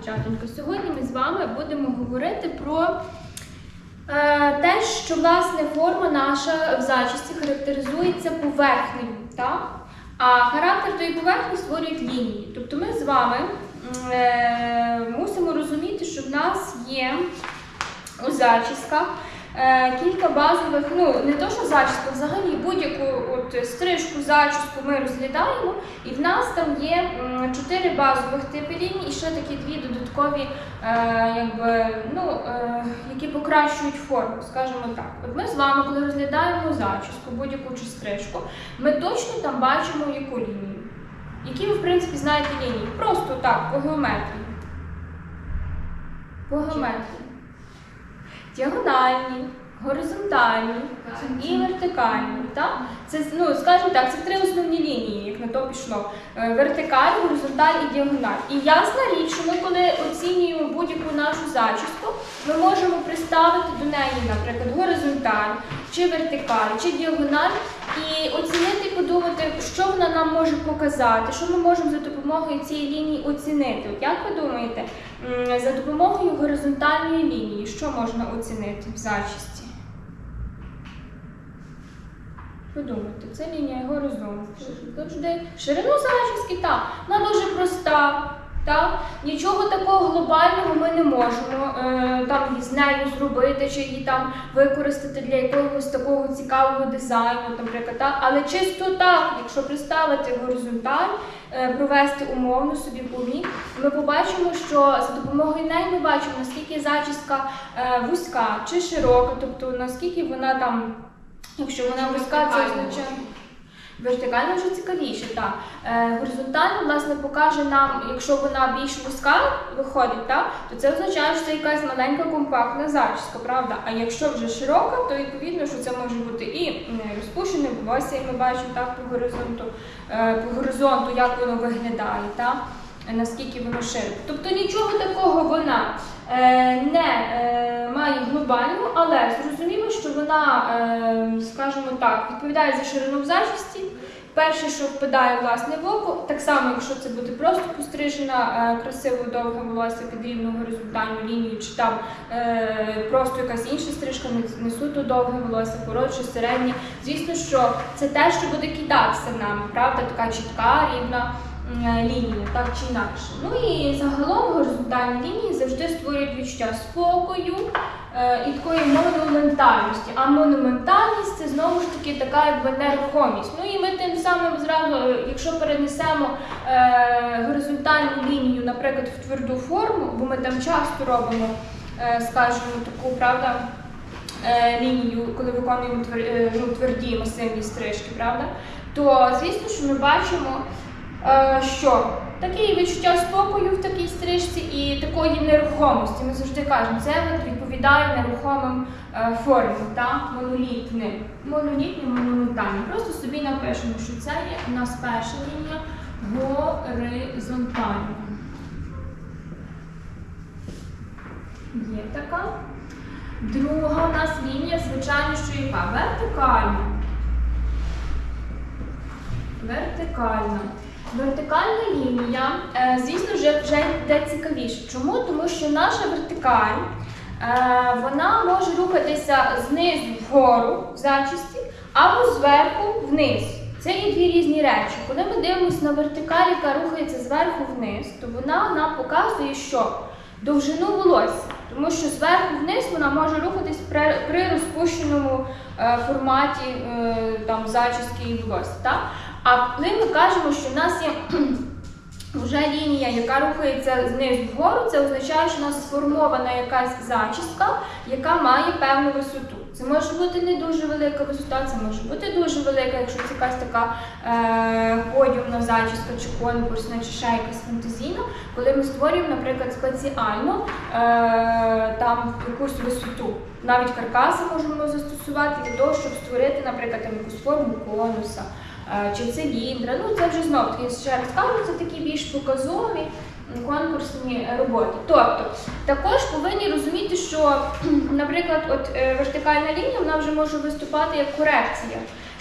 дівчатонько. Сьогодні ми з вами будемо говорити про е, те, що власне форма наша в зачісті характеризується поверхнею, так? а характер тої поверхні створюють лінії. Тобто ми з вами е, мусимо розуміти, що в нас є у зачісках кілька базових, ну не то, що зачіска, взагалі будь-яку стрижку, зачіску ми розглядаємо, і в нас там є чотири базових типи ліній і ще такі дві додаткові, е, ну, е, які покращують форму, скажімо так. От ми з вами, коли розглядаємо зачіску, будь-яку чи стрижку, ми точно там бачимо яку лінію. Які ви, в принципі, знаєте лінії? Просто так, по геометрії. По геометрії. Діагональні, горизонтальні і вертикальні. Так? Це, ну, скажімо так, це три основні лінії, як на то пішло. Е, Вертикаль, горизонталь і діагональ. І ясна річ, що ми коли оцінюємо будь-яку нашу зачіску, ми можемо приставити до неї, наприклад, горизонталь, чи вертикаль, чи діагональ, і оцінити подумати, що вона нам може показати, що ми можемо за допомогою цієї лінії оцінити. От як ви думаєте, за допомогою горизонтальної лінії, що можна оцінити в зачісті? Подумайте, це лінія горизонту. Завжди ширину зачіски, так, вона дуже проста. Так? Нічого такого глобального ми не можемо е, там з нею зробити, чи її там використати для якогось такого цікавого дизайну, наприклад. Так? Але чисто так, якщо представити горизонталь, е, провести умовно собі помі, ми побачимо, що за допомогою неї ми бачимо, наскільки зачіска е, вузька чи широка, тобто наскільки вона там, якщо вона вузька, це означає. Вертикально вже цікавіше, так. Е, горизонтально, власне, покаже нам, якщо вона більш вузька виходить, так, то це означає, що це якась маленька компактна зачіска, правда? А якщо вже широка, то відповідно, що це може бути і розпущене волосся, як ми бачимо так, по горизонту, е, по горизонту, як воно виглядає, так? наскільки воно широко. Тобто нічого такого вона е, не е, має глобальну, але зрозуміло, що вона, е, скажімо так, відповідає за ширину в зачісті. Перше, що впадає власне в око, так само, якщо це буде просто пострижена е, красиво довге волосся під рівну горизонтальну лінію, чи там е, просто якась інша стрижка, не, суто довге волосся, коротше, середнє. Звісно, що це те, що буде кидатися нам, правда, така чітка, рівна м, лінія, так чи інакше. Ну і загалом горизонтальні лінії завжди створюють відчуття спокою е, і такої монументальності. А монументальність це знову ж таки така якби нерухомість. Ну і ми тим самим зразу, е, якщо перенесемо е, горизонтальну лінію, наприклад, в тверду форму, бо ми там часто робимо, е, скажімо, таку правда. е, Лінію, коли виконуємо е, ну, тверді масивні стрижки, правда? То звісно, що ми бачимо, е, що таке відчуття спокою в такій стрижці і такої нерухомості. Ми завжди кажемо, це відповідає нерухомим е, формам, та монолітним. Монолітним, монументальним. Просто собі напишемо, що це є у нас перша лінія горизонтальна. Є така. Друга у нас лінія, звичайно, що яка? Вертикальна. Вертикальна. Вертикальна лінія, е, звісно, вже, вже йде цікавіше. Чому? Тому що наша вертикаль е, вона може рухатися знизу вгору в зачісті або зверху вниз. Це є дві різні речі. Коли ми дивимося на вертикаль, яка рухається зверху вниз, то вона нам показує, що довжину волосся. Тому що зверху вниз вона може рухатись при, розпущеному е, форматі там, зачіски і волосся. А коли ми кажемо, що в нас є вже лінія, яка рухається знизу вгору, це означає, що у нас сформована якась зачіска, яка має певну висоту. Це може бути не дуже велика висота, це може бути дуже велика, якщо це якась така е, подіумна зачіска, чи конкурсна, чи ще якась фантазійна, коли ми створюємо, наприклад, спеціально е, там якусь висоту. Навіть каркаси можемо застосувати для того, щоб створити, наприклад, там якусь форму конуса чи циліндра. Ну це вже знов таки ще раз кажу, це такі більш показові конкурсні роботи. Тобто також повинні розуміти, що, наприклад, от е, вертикальна лінія вона вже може виступати як корекція.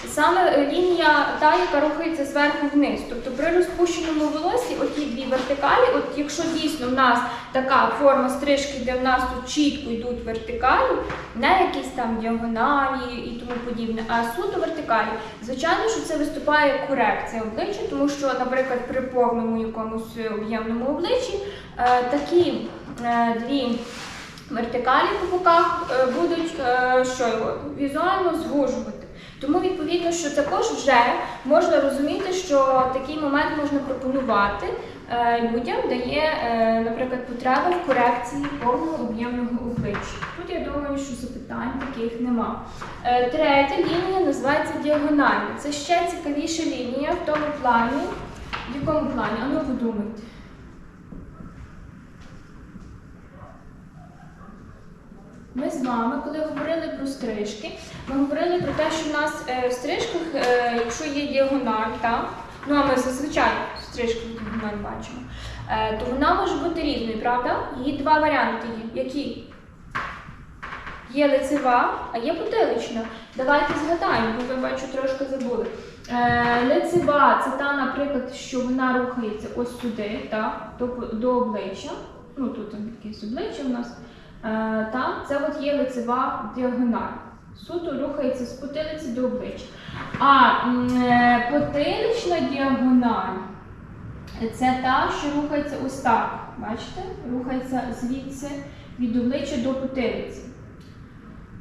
Саме лінія та, яка рухається зверху вниз. Тобто при розпущеному волосі, оті дві вертикалі, от якщо дійсно в нас така форма стрижки, де в нас тут чітко йдуть вертикалі, не якісь там діагоналі і тому подібне, а суто вертикалі. Звичайно, що це виступає корекція обличчя, тому що, наприклад, при повному якомусь об'ємному обличчі е, такі е, дві вертикалі по боках е, будуть е, що його візуально звужувати. Тому відповідно, що також вже можна розуміти, що такий момент можна пропонувати е, людям, де є, е, наприклад, потреба в корекції повного об'ємного обличчя. Тут я думаю, що запитань таких нема. Е, Третя лінія називається діагональна. Це ще цікавіша лінія в тому плані. В якому плані? Ану подумайте. Ми з вами, коли говорили про стрижки, ми говорили про те, що в нас е, в стрижках, е, якщо є діагональ, так? ну а ми зазвичай стрижки діагональ бачимо, е, то вона може бути різною, правда? Її два варіанти є. Які? Є лицева, а є потилична. Давайте згадаємо, бо ви бачу трошки забули. Лицева це та, наприклад, що вона рухається ось сюди, так, до, обличчя. Ну тут якесь обличчя у нас. Е, там це от є лицева діагональ. Суто рухається з потилиці до обличчя. А е, потилична діагональ це та, що рухається ось так. Бачите? Рухається звідси від обличчя до потилиці.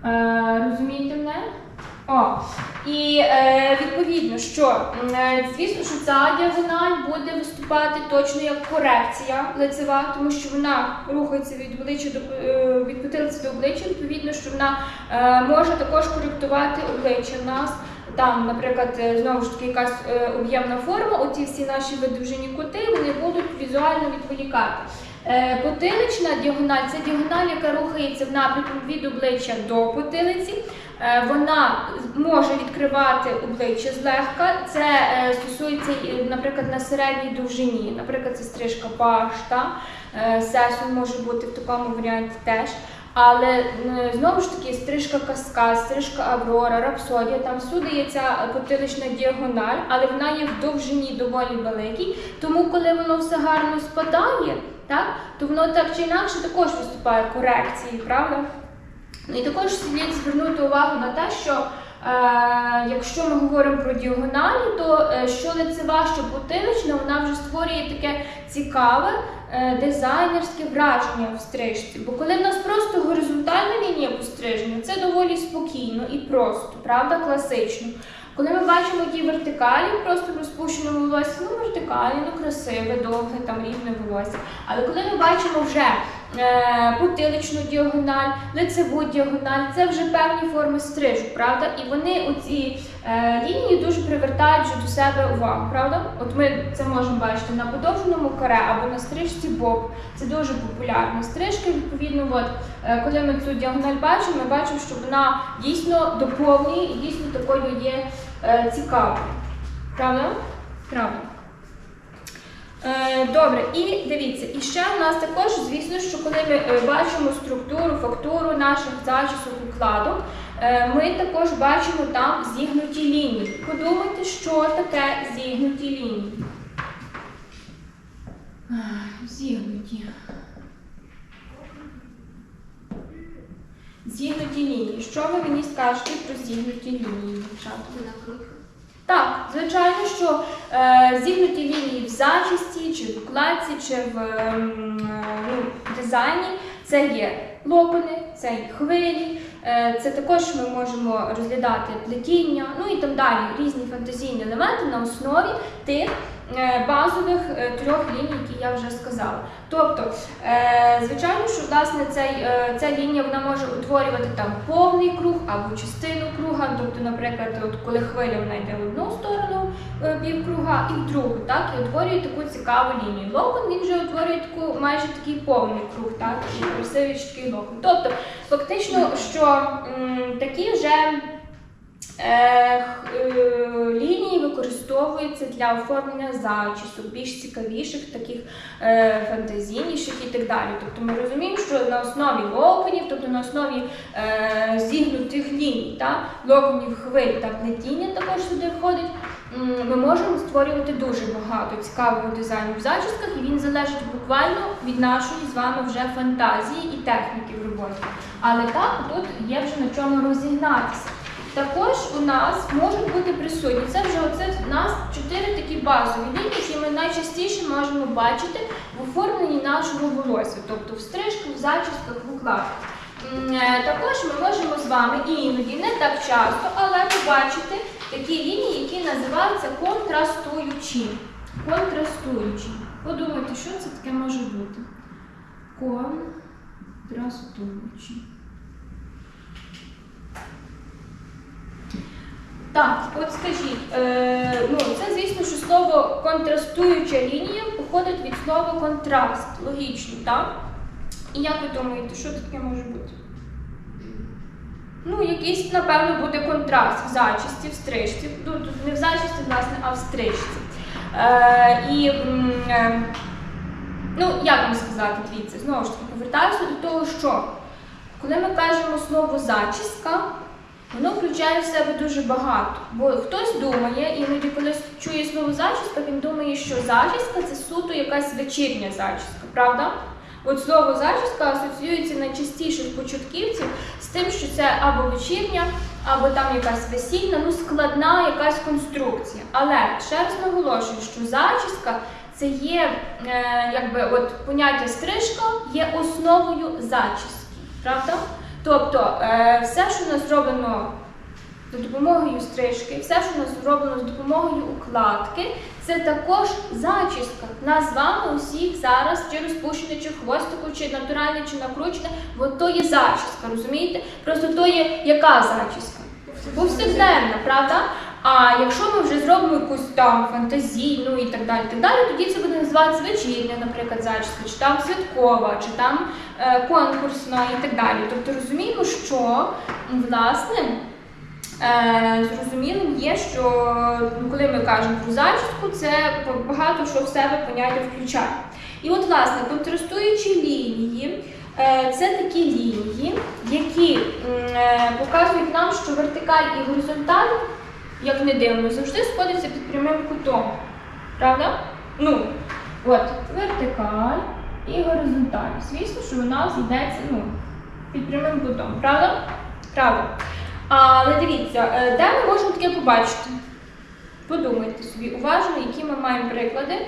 Е, розумієте мене? О, і е, відповідно, що е, звісно, що ця діагональ буде виступати точно як корекція лицева, тому що вона рухається від обличчя до е, від потилиці до обличчя. Відповідно, що вона е, може також коректувати обличчя в нас. Там, наприклад, е, знову ж таки якась е, об'ємна форма, оці всі наші видовжені кути, вони будуть візуально відволікати. Е, Потилична діагональ це діагональ, яка рухається в напрямку від обличчя до потилиці. Е, Вона може відкривати обличчя злегка. Це е, стосується, наприклад, на середній довжині. Наприклад, це стрижка башта, е, сесун може бути в такому варіанті теж. Але знову ж таки, стрижка каскад, стрижка Аврора, рапсодія, там всюди є ця потилична діагональ, але вона є в довжині доволі великій. Тому, коли воно все гарно спадає, так, то воно так чи інакше також виступає корекцією, правда? І також слід звернути увагу на те, що е, якщо ми говоримо про діагоналі, то е, що лицева, що потилична, вона вже створює таке цікаве е, дизайнерське враження в стрижці. Бо коли в нас просто горизонтальна лінія постриження, це доволі спокійно і просто, правда, класично. Коли ми бачимо ті вертикалі, просто в розпущеному волосі, ну вертикалі, ну красиве, довге, там рівне волосся. Але коли ми бачимо вже потиличну діагональ, лицеву діагональ, це вже певні форми стрижу, правда? І вони оці е, лінії дуже привертають вже до себе увагу, правда? От ми це можемо бачити на подовженому каре або на стрижці боб. Це дуже популярна стрижка. Відповідно, от, е, коли ми цю діагональ бачимо, ми бачимо, що вона дійсно доповнює і дійсно такою є е, цікавою. Правда? Правда. Е, Добре, і дивіться, і ще в нас також, звісно, що коли ми е, бачимо структуру, фактуру наших зачісок укладок, е, ми також бачимо там зігнуті лінії. Подумайте, що таке зігнуті лінії. Зігнуті. Зігнуті лінії. Що ви мені скажете про зігнуті лінії, дівчата? Так, звичайно, що е, зігнуті лінії в зачісті, чи в укладці, чи в ем, е, ну, дизайні. Це є локони, це є хвилі, е, це також ми можемо розглядати плетіння, ну і там далі різні фантазійні елементи на основі тих базових е, трьох ліній, які я вже сказала. Тобто, е, звичайно, що власне цей, е, ця лінія вона може утворювати там повний круг або частину круга. Тобто, наприклад, от коли хвиля вона йде в одну сторону е, півкруга і в другу, так, і утворює таку цікаву лінію. Локон він вже утворює таку майже такий повний круг, так, і красивий локон. Тобто, фактично, що м, такі вже Е, е, лінії використовуються для оформлення зачісок, більш цікавіших, таких е, фантазійніших і так далі. Тобто ми розуміємо, що на основі локонів, тобто на основі е, зігнутих ліній, та, локонів хвиль та плетіння також сюди входить. Ми можемо створювати дуже багато цікавого дизайну в зачісках, і він залежить буквально від нашої з вами вже фантазії і техніки в роботі. Але так, тут є вже на чому розігнатися. Також у нас можуть бути присутні. Це вже оце в нас чотири такі базові лінії, які ми найчастіше можемо бачити в оформленні нашого волосся, тобто в стрижках, в зачісках, в укладках. Е, Також ми можемо з вами іноді, не так часто, але побачити такі лінії, які називаються контрастуючі. Контрастуючі. Подумайте, що це таке може бути? Контрастуючі. Так, от скажіть, е, ну це звісно, що слово контрастуюча лінія походить від слова контраст. Логічно, так? І як ви думаєте, що таке може бути? Ну, якийсь, напевно, буде контраст в зачісті, в стрижці. Ну, не в зачісті, власне, а в стрижці. Е, і, е, ну, як вам сказати, дивіться, знову ж таки, повертаюся до того, що коли ми кажемо слово зачіска, Воно включає в себе дуже багато. Бо хтось думає, іноді коли чує слово зачіска, він думає, що зачіска це суто якась вечірня зачіска, правда? От слово зачіска асоціюється найчастіше в початківців з тим, що це або вечірня, або там якась весільна, ну складна якась конструкція. Але ще раз наголошую, що зачіска це є е, якби от поняття стрижка є основою зачіски, правда? Тобто е, все, що у нас зроблено за допомогою стрижки, все, що у нас зроблено з допомогою укладки, це також зачіска. Нас з вами усіх зараз чи розпущене, чи хвостику, чи натуральне, чи накручене, бо то є зачіска, розумієте? Просто то є яка зачіска? Повсякденна, правда? А якщо ми вже зробимо якусь там фантазійну і так далі, так далі, тоді це буде називатися вечірня, наприклад, зачіска, чи там святкова, чи там е, конкурсна і так далі. Тобто розуміємо, що власне е, зрозумілим є, що ну, коли ми кажемо про зачіску, це багато що в себе поняття включає. І от, власне, контрастуючі лінії. е, Це такі лінії, які показують нам, що вертикаль і горизонталь як не дивно, завжди сходиться під прямим кутом. Правда? Ну, от, вертикаль і горизонталь. Звісно, що у нас йдеться ну, під прямим кутом. Правда? Правда. Але дивіться, е, де ми можемо таке побачити? Подумайте собі уважно, які ми маємо приклади е,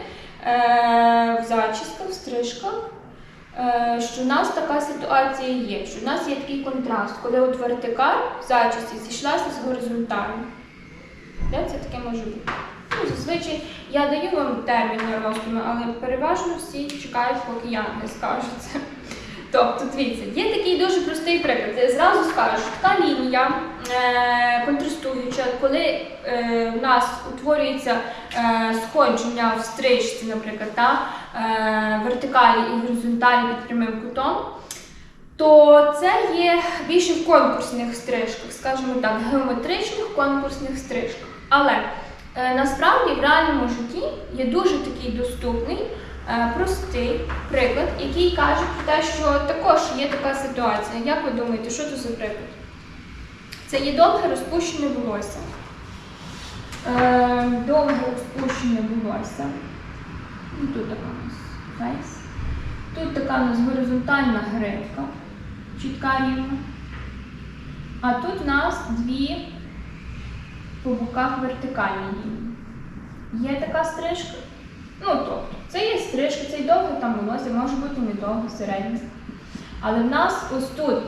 в зачісках, в стрижках. е, Що в нас така ситуація є, що в нас є такий контраст, коли от вертикаль в зачісті зійшлася з горизонталю. Де це таке може бути? Ну, зазвичай я даю вам термін на роздуми, але переважно всі чекають, поки я не скажу це. Тобто, дивіться, є такий дуже простий приклад. Я зразу скажу, що така лінія е, контрастуюча, коли е, в нас утворюється е, сходження в стрижці, наприклад, та, е, вертикалі і горизонталі під прямим кутом, то це є більше в конкурсних стрижках, скажімо так, геометричних конкурсних стрижках. Але е, насправді в реальному житті є дуже такий доступний, е, простий приклад, який каже про те, що також є така ситуація. Як ви думаєте, що це за приклад? Це є довге розпущене волосся. Е, довге розпущене волосся. Ну, Тут така у нас фейс. Тут така у нас горизонтальна гривка, чітка рівна. А тут у нас дві по боках вертикальні лінії. Є така стрижка? Ну, тобто, це є стрижка, це й довге там волосся, може бути недовге, середнє. Але в нас ось тут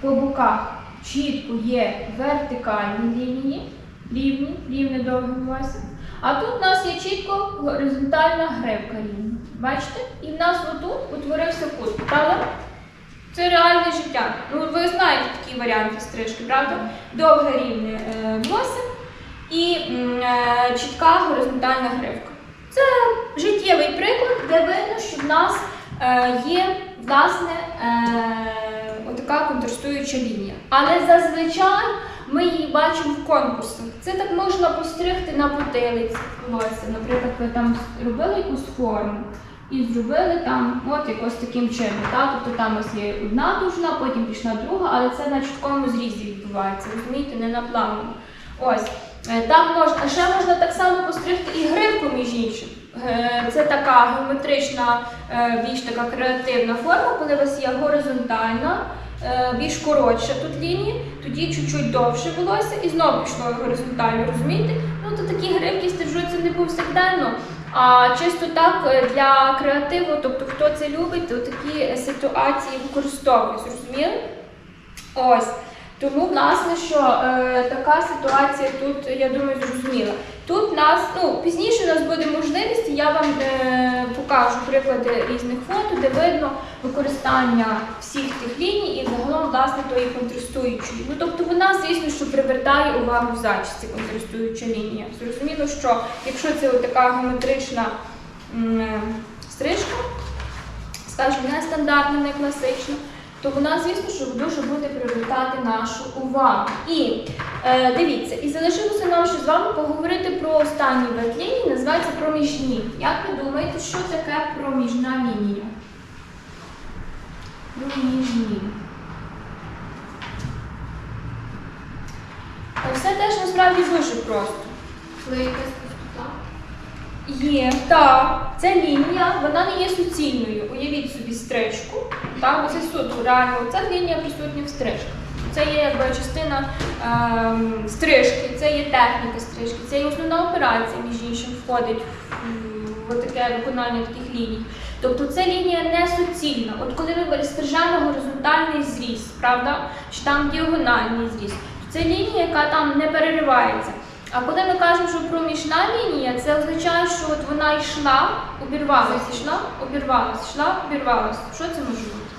по боках чітко є вертикальні лінії, рівні, рівне довге волосся. А тут у нас є чітко горизонтальна гривка рівна. Бачите? І в нас отут утворився кут? Це реальне життя. Ну, ви знаєте такі варіанти стрижки, правда? Довге рівне е, волосся і е, чітка горизонтальна гривка. Це життєвий приклад, де видно, що в нас е, є власне е, отака контрастуюча лінія. Але зазвичай ми її бачимо в конкурсах. Це так можна постригти на потилиці волосся. Наприклад, ви там робили якусь форму і зробили там от якось таким чином. Так? Тобто там ось є одна довжина, потім пішла друга, але це на чіткому зрізі відбувається, розумієте, не на плавному. Ось. Е, Так можна, ще можна так само постригти і гривку, між іншим. Е, Це така геометрична, е, більш така креативна форма, коли у вас є горизонтальна, більш коротша тут лінія, тоді чуть-чуть довше волосся і знову пішло горизонтально, розумієте? Ну то такі гривки стежуються не повсякденно. А чисто так е, для креативу, тобто хто це любить, то такі ситуації використовують, зрозуміли? Ось. Тому, власне, що е, така ситуація тут, я думаю, зрозуміла. Тут нас, ну, пізніше у нас буде можливість, я вам е, покажу приклади різних фото, де видно використання всіх тих ліній і загалом, власне, тої контрастуючої. Ну, тобто вона, звісно, що привертає увагу в зачісті контрастуюча лінія. Зрозуміло, що якщо це така геометрична е, стрижка, скажімо, нестандартна, не класична, то вона, звісно, що дуже буде привертати нашу увагу. І е, дивіться, і залишилося нам ще з вами поговорити про останній вид лінії, називається проміжні. Як ви думаєте, що таке проміжна лінія? Проміжні. Та Все теж насправді дуже просто. Пустота. Є, так. Ця лінія, вона не є суцільною. Уявіть собі стрижку. Так, це суто реально. Ця лінія присутня в стрижках. Це є якби частина ем, стрижки, це є техніка стрижки, це є основна операція, між іншим, входить в, таке виконання таких ліній. Тобто ця лінія не суцільна. От коли ми стрижемо горизонтальний зріз, правда, чи там діагональний зріз, це лінія, яка там не переривається. А коли ми кажемо, що проміжна лінія, це означає, що от вона йшла, обірвалася, йшла, обірвалася, йшла, обірвалася. Що це може бути?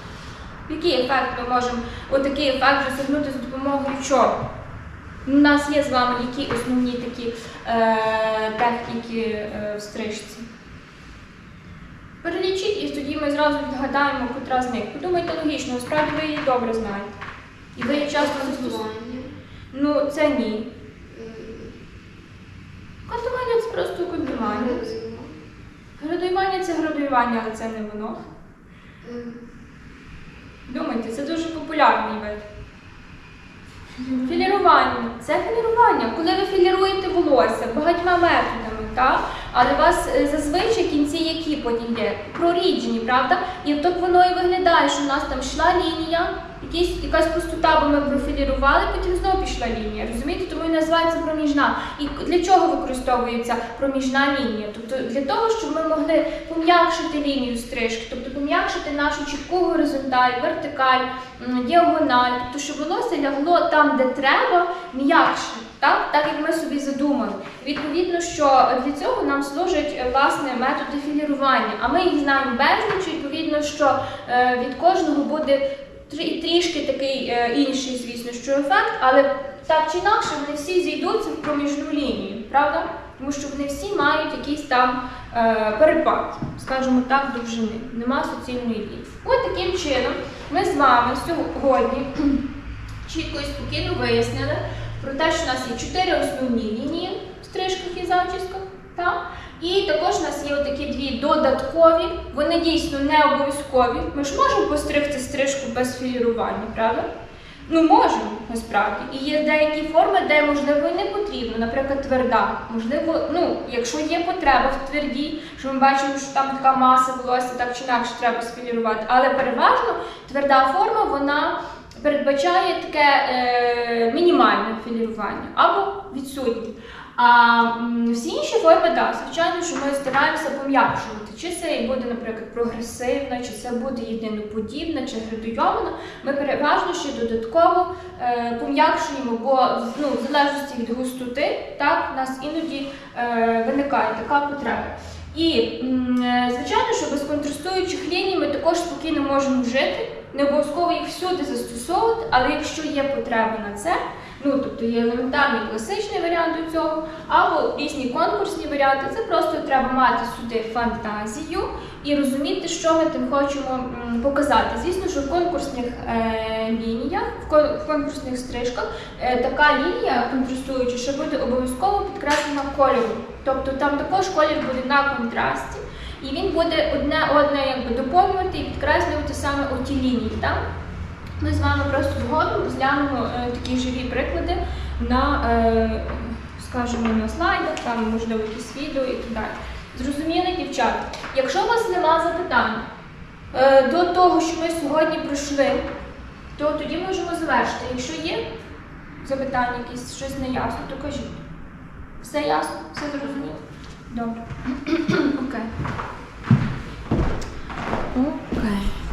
Який ефект ми можемо отакий ефект досягнути за допомогою чого? У нас є з вами які основні такі е, техніки е, в стрижці. Перелічіть і тоді ми зразу відгадаємо, котра з них. Подумайте логічно, насправді ви її добре знаєте. І ви її часто застосуєте. Ну, це ні. Ем, Кантування це просто кантування. градусування. Градуювання градуювання, але це не воно. Ем, Думайте, це дуже популярний вид. Філірування це філірування. Коли ви філіруєте волосся багатьма методами, так? але у вас е, зазвичай кінці які потім є? Проріджені, правда? І так воно і виглядає, що у нас там йшла лінія, якась пустота, бо ми профілірували, потім знову пішла лінія. Розумієте? Тому і називається проміжна. І для чого використовується проміжна лінія? Тобто для того, щоб ми могли пом'якшити лінію стрижки, тобто пом'якшити нашу чітку горизонталь, вертикаль, діагональ, тобто щоб волосся лягло там, де треба, м'якше, так, так як ми собі задумали. Відповідно, що для цього нам служать е, власне методи філірування, а ми їх знаємо безліч, відповідно, що е, від кожного буде трішки такий е, інший, звісно, що ефект, але так чи інакше вони всі зійдуться в проміжну лінію, правда? Тому що вони всі мають якийсь там е, перепад, скажімо так, довжини. Нема суцільної лінії. От таким чином ми з вами сьогодні чітко і спокійно вияснили про те, що у нас є чотири основні лінії в стрижках і зачісках. Так? І також у нас є такі дві додаткові, вони дійсно не обов'язкові. Ми ж можемо постригти стрижку без філірування, правда? Ну, можемо, насправді. І є деякі форми, де, можливо, і не потрібно, наприклад, тверда. Можливо, ну, якщо є потреба в твердій, що ми бачимо, що там така маса волосся, так чи інакше треба сфілірувати. Але переважно тверда форма, вона передбачає таке е, мінімальне філірування або відсутнє. А всі інші форми, так, звичайно, що ми стараємося пом'якшувати. Чи це буде, наприклад, прогресивна, чи це буде єдиноподібна, чи градуйована. Ми переважно ще додатково е, пом'якшуємо, бо ну, в залежності від густоти, так, у нас іноді е, виникає така потреба. І, е, звичайно, що без контрастуючих ліній ми також спокійно можемо жити. Не обов'язково їх всюди застосовувати, але якщо є потреба на це, Ну, тобто є елементарний класичний варіант до цього, або різні конкурсні варіанти. Це просто треба мати сюди фантазію і розуміти, що ми тим хочемо показати. Звісно, що в конкурсних е, лініях, в, кон- в конкурсних стрижках е, така лінія контрастуюча, що буде обов'язково підкреслена кольором. Тобто там також колір буде на контрасті, і він буде одне одне якби доповнювати і підкреслювати саме оті лінії. Так? Ми з вами просто згодом розглянемо е, такі живі приклади на, е, скажімо, на слайдах, там можливо якісь відео і так далі. Зрозуміли, дівчата? Якщо у вас нема запитань е, до того, що ми сьогодні пройшли, то тоді можемо завершити. Якщо є запитання, якісь щось не ясно, то кажіть. Все ясно? Все зрозуміло? Добре. Окей. Окей.